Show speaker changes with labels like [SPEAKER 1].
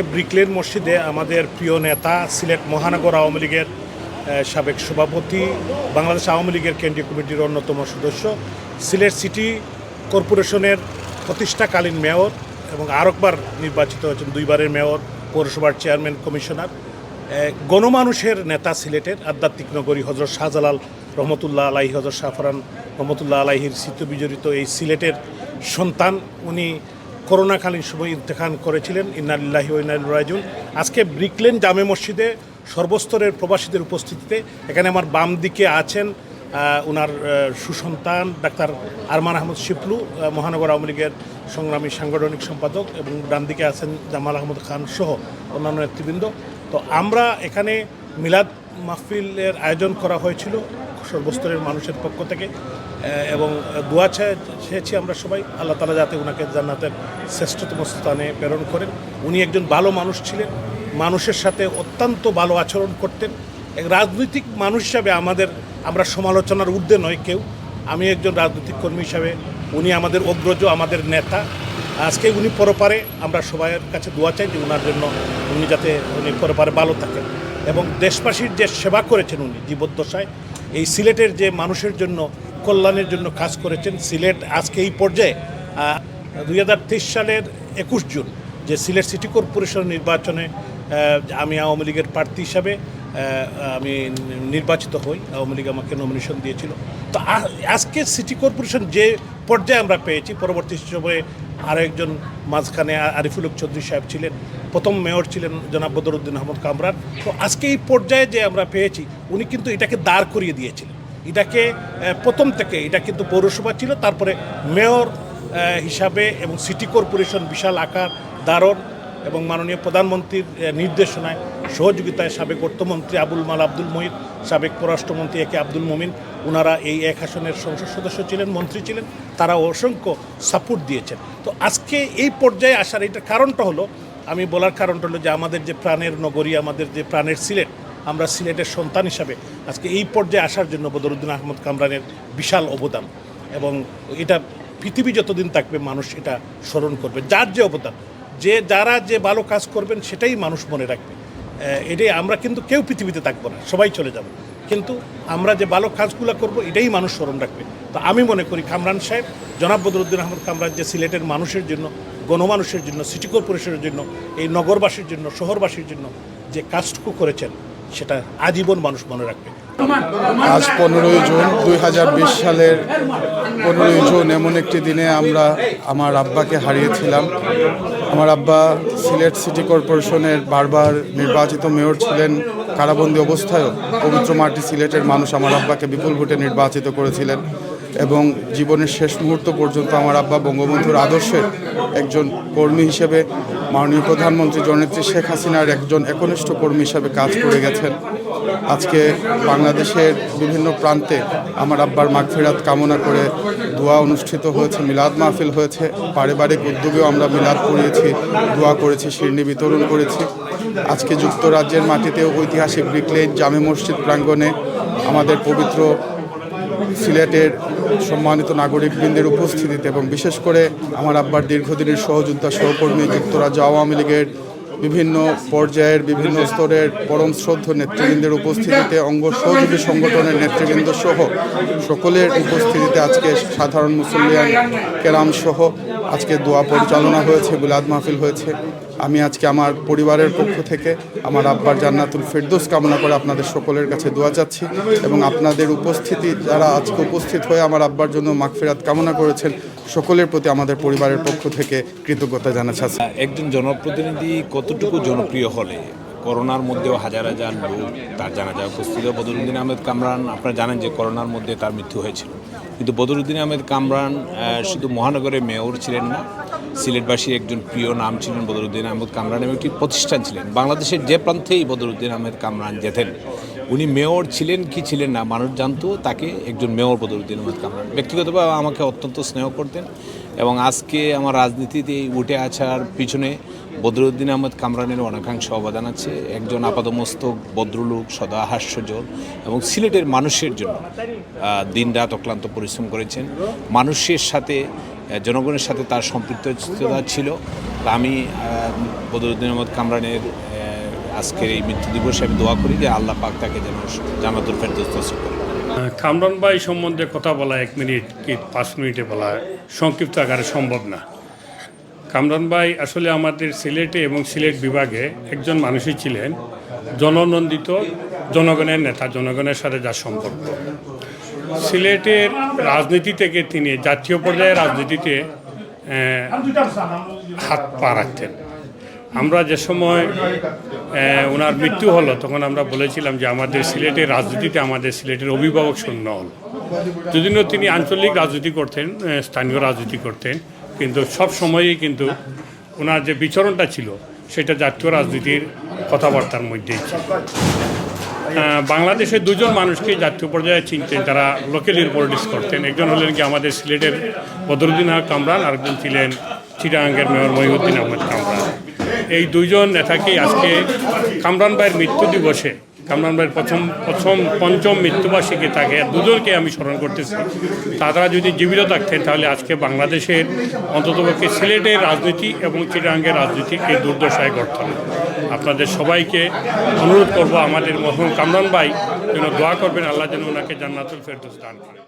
[SPEAKER 1] আজকে ব্রিকলেন মসজিদে আমাদের প্রিয় নেতা সিলেট মহানগর আওয়ামী লীগের সাবেক সভাপতি, বাংলাদেশ আওয়ামী লীগের কেন্দ্রীয় কমিটির অন্যতম সদস্য, সিলেট সিটি কর্পোরেশনের প্রতিষ্ঠাকালীন মেয়র এবং আরেকবার নির্বাচিত হয়েছেন দুইবারের মেয়র, পৌরসভার চেয়ারম্যান, কমিশনার। গণমানুষের নেতা সিলেটের আধ্যাত্মিক নগরী হজরত শাহজালাল রহমতুল্লাহ আলাহি হজরত শাহফরান রহমতুল্লাহ আলাহির স্মৃতি বিজড়িত এই সিলেটের সন্তান, উনি করোনাকালীন সময় ইন্তেখান করেছিলেন। ইন্নালিল্লাহি ইন্নাল রাজুন আজকে ব্রিকলেন জামে মসজিদে সর্বস্তরের প্রবাসীদের উপস্থিতিতে। এখানে আমার বাম দিকে আছেন ওনার সুসন্তান ডাক্তার আরমান আহমদ শিপলু মহানগর আওয়ামী লীগের সংগ্রামী সাংগঠনিক সম্পাদক এবং ডান দিকে আছেন জামাল আহমদ খান সহ অন্যান্য নেতৃবৃন্দ। তো আমরা এখানে মিলাদ মাহফিলের আয়োজন করা হয়েছিল। সর্বস্তরের মানুষের পক্ষ থেকে এবং দোয়া চেয়েছি আমরা সবাই, আল্লাহ তালা যাতে ওনাকে জান্নাতের শ্রেষ্ঠতম স্থানে প্রেরণ করেন। উনি একজন ভালো মানুষ ছিলেন, মানুষের সাথে অত্যন্ত ভালো আচরণ করতেন। এক রাজনৈতিক মানুষ হিসাবে আমাদের, আমরা সমালোচনার ঊর্ধ্বে নয় কেউ। আমি একজন রাজনৈতিক কর্মী হিসাবে, উনি আমাদের অগ্রজ, আমাদের নেতা। আজকে উনি পরপারে, আমরা সবাইয়ের কাছে দোয়া চাই যে ওনার জন্য উনি যাতে উনি পরপারে ভালো থাকেন। এবং দেশবাসীর যে সেবা করেছেন উনি, জীবদ্দশায় এই সিলেটের যে মানুষের জন্য, কল্যাণের জন্য কাজ করেছেন সিলেট আজকে এই পর্যায়ে দুই হাজার তেইশ সালের একুশ জুন, যে সিলেট সিটি কর্পোরেশন নির্বাচনে আমি আওয়ামী লীগের প্রার্থী হিসাবে আমি নির্বাচিত হই। আওয়ামী লীগ আমাকে নমিনেশন দিয়েছিল। তো আজকে সিটি কর্পোরেশন যে পর্যায়ে আমরা পেয়েছি, পরবর্তী সময়ে আরও একজন মাঝখানে আরিফুল চৌধুরী সাহেব ছিলেন। প্রথম মেয়র ছিলেন জনাব বদরুদ্দিন আহমদ কামরান। তো আজকে এই পর্যায়ে যে আমরা পেয়েছি, উনি কিন্তু এটাকে দাঁড় করিয়ে দিয়েছিলেন। এটাকে প্রথম থেকে এটা কিন্তু পৌরসভা ছিল, তারপরে মেয়র হিসাবে এবং সিটি কর্পোরেশন বিশাল আকার, দারণ এবং মাননীয় প্রধানমন্ত্রীর নির্দেশনায় সহযোগিতায় সাবেক অর্থমন্ত্রী আবুল মাল আব্দুল মহিদ সাবেক পররাষ্ট্রমন্ত্রী একে আব্দুল মমিন ওনারা এই এক আসনের সংসদ সদস্য ছিলেন, মন্ত্রী ছিলেন তারা অসংখ্য সাপোর্ট দিয়েছেন। তো আজকে এই পর্যায়ে আসার এটার কারণটা হলো আমি বলার কারণটা হলো যে আমাদের যে প্রাণের নগরী, আমাদের যে প্রাণের সিলেট, আমরা সিলেটের সন্তান হিসাবে আজকে এই পর্যায়ে আসার জন্য বদরুদ্দিন আহমদ কামরানের বিশাল অবদান এবং এটা পৃথিবী যতদিন থাকবে মানুষ এটা স্মরণ করবে। যার যে অবদান, যে যারা যে ভালো কাজ করবেন সেটাই মানুষ মনে রাখবে। এটাই আমরা কিন্তু কেউ পৃথিবীতে থাকব না, সবাই চলে যাব। কিন্তু আমরা যে ভালো কাজগুলো করব, এটাই মানুষ স্মরণ রাখবে। তো আমি মনে করি কামরান সাহেব, জনাব বদরুদ্দিন আহমদ কামরান যে সিলেটের মানুষের জন্য, গণমানুষের জন্য, সিটি কর্পোরেশনের জন্য, এই নগরবাসীর জন্য, শহরবাসীর জন্য যে কাজটুকু করেছেন, সেটা আজীবন মানুষ মনে রাখবে।
[SPEAKER 2] আজ পনেরোই জুন দুই হাজার বিশ সালের পনেরোই জুন এমন একটি দিনে আমরা আমার আব্বাকে হারিয়েছিলাম। আমার আব্বা সিলেট সিটি কর্পোরেশনের বারবার নির্বাচিত মেয়র ছিলেন। কারাবন্দী অবস্থায়ও পবিত্র মাটি সিলেটের মানুষ আমার আব্বাকে বিপুল ভোটে নির্বাচিত করেছিলেন এবং জীবনের শেষ মুহূর্ত পর্যন্ত আমার আব্বা বঙ্গবন্ধুর আদর্শের একজন কর্মী হিসেবে মাননীয় প্রধানমন্ত্রী জননেত্রী শেখ হাসিনার একজন একনিষ্ঠ কর্মী হিসেবে কাজ করে গেছেন। আজকে বাংলাদেশের বিভিন্ন প্রান্তে আমার আব্বার মাগফিরাত কামনা করে দোয়া অনুষ্ঠিত হয়েছে, মিলাদ মাহফিল হয়েছে। পারিবারিক উদ্যোগেও আমরা মিলাদ করিয়েছি, দোয়া করেছি শিরনি বিতরণ করেছি। আজকে যুক্তরাজ্যের মাটিতে ঐতিহাসিক ব্রিকলেন জামে মসজিদ প্রাঙ্গণে আমাদের পবিত্র সিলেটের সম্মানিত নাগরিকবৃন্দের উপস্থিতিতে এবং বিশেষ করে আমার আব্বার দীর্ঘদিনের সহযোদ্ধা সহকর্মী যুক্তরাজ্য আওয়ামী লীগের বিভিন্ন পর্যায়ের বিভিন্ন স্তরের পরম শ্রদ্ধ নেতৃবৃন্দের উপস্থিতিতে, অঙ্গ সহযোগী সংগঠনের নেতৃবৃন্দ সহ সকলের উপস্থিতিতে আজকে সাধারণ মুসলিয়ান কেরাম সহ আজকে দোয়া পরিচালনা হয়েছে বিলাদ মাহফিল হয়েছে। আমি আজকে আমার পরিবারের পক্ষ থেকে আমার আব্বার জান্নাতুল ফেরদোস কামনা করে আপনাদের সকলের কাছে দোয়া চাচ্ছি এবং আপনাদের উপস্থিতি, যারা আজকে উপস্থিত হয়ে আমার আব্বার জন্য মাগফিরাত কামনা করেছেন, সকলের প্রতি আমাদের পরিবারের পক্ষ থেকে কৃতজ্ঞতা জানাচ্ছি।
[SPEAKER 3] একজন জনপ্রতিনিধি কতটুকু জনপ্রিয় হলে? করোনার মধ্যেও হাজার হাজার লোক তার জানাজা উপস্থিত বদরুদ্দিন আহমেদ কামরান, আপনারা জানেন যে করোনার মধ্যে তার মৃত্যু হয়েছিল। কিন্তু বদরুদ্দিন আহমেদ কামরান শুধু মহানগরের মেয়র ছিলেন না সিলেটবাসীর একজন প্রিয় নাম ছিলেন বদরুদ্দিন আহমদ কামরান এবং একটি প্রতিষ্ঠান ছিলেন। বাংলাদেশের যে প্রান্তেই বদরুদ্দিন আহমেদ কামরান যেতেন, উনি মেয়র ছিলেন কি ছিলেন না মানুষ জানতো, তাকে একজন মেয়র বদরুদ্দিন আহমেদ কামরান। ব্যক্তিগতভাবে আমাকে অত্যন্ত স্নেহ করতেন এবং আজকে আমার রাজনীতিতে উঠে আসার পিছনে বদরুদ্দিন আহমদ কামরানের অনেকাংশ অবদান আছে। একজন আপাদমস্তক, ভদ্রলোক, সদা হাস্যজল এবং সিলেটের মানুষের জন্য দিন রাত অক্লান্ত পরিশ্রম করেছেন। মানুষের সাথে জনগণের সাথে তার সম্পৃক্ততা ছিল। আমি বদরুদ্দিন আহমদ কামরানের আজকের এই মৃত্যু দিবসে আমি দোয়া করি যে আল্লাহ পাক তাকে যেন জানাতুল ফেরদৌস নসিব করে।
[SPEAKER 4] কামরান ভাই সম্বন্ধে কথা বলা এক মিনিট কি পাঁচ মিনিটে বলা সংক্ষিপ্ত আকারে সম্ভব না। কামরান ভাই আসলে আমাদের সিলেটে এবং সিলেট বিভাগে একজন মানুষই ছিলেন। জননন্দিত জনগণের নেতা, জনগণের সাথে যার সম্পর্ক। সিলেটের রাজনীতি থেকে তিনি জাতীয় পর্যায়ে রাজনীতিতে হাত পা রাখতেন। আমরা যে সময় ওনার মৃত্যু হলো, তখন আমরা বলেছিলাম যে আমাদের সিলেটের রাজনীতিতে আমাদের সিলেটের অভিভাবক শূন্য হল। যদিও তিনি আঞ্চলিক রাজনীতি করতেন স্থানীয় রাজনীতি করতেন, কিন্তু সব সময়ই কিন্তু ওনার যে বিচরণটা ছিল, সেটা জাতীয় রাজনীতির কথাবার্তার মধ্যেই ছিল। বাংলাদেশে দুজন মানুষকে জাতীয় পর্যায়ে চিনতেন। তারা লোকেলির পলিটিক্স করতেন। একজন হলেন কি আমাদের সিলেটের বদরুদ্দিন আহমদ কামরান, আরেকজন ছিলেন চিটাঙ্গের মেয়র মহিউদ্দিন আহমদ কামরান। এই দুইজন নেতাকেই আজকে কামরান ভাইয়ের মৃত্যু দিবসে কামরান ভাইয়ের প্রথম প্রথম পঞ্চম মৃত্যুবার্ষিকী তাকে দুজনকে আমি স্মরণ করতেছি। তারা যদি জীবিত থাকতেন, তাহলে আজকে বাংলাদেশের অন্ততপক্ষে সিলেটের রাজনীতি এবং চিটাঙ্গের রাজনীতি এই দুর্দশায় গড়ত আপনাদের সবাইকে অনুরোধ করব আমাদের মহম কামরান ভাই যেন দোয়া করবেন, আল্লাহ যেন ওনাকে জান্নাতুল ফেরদোস দান করেন।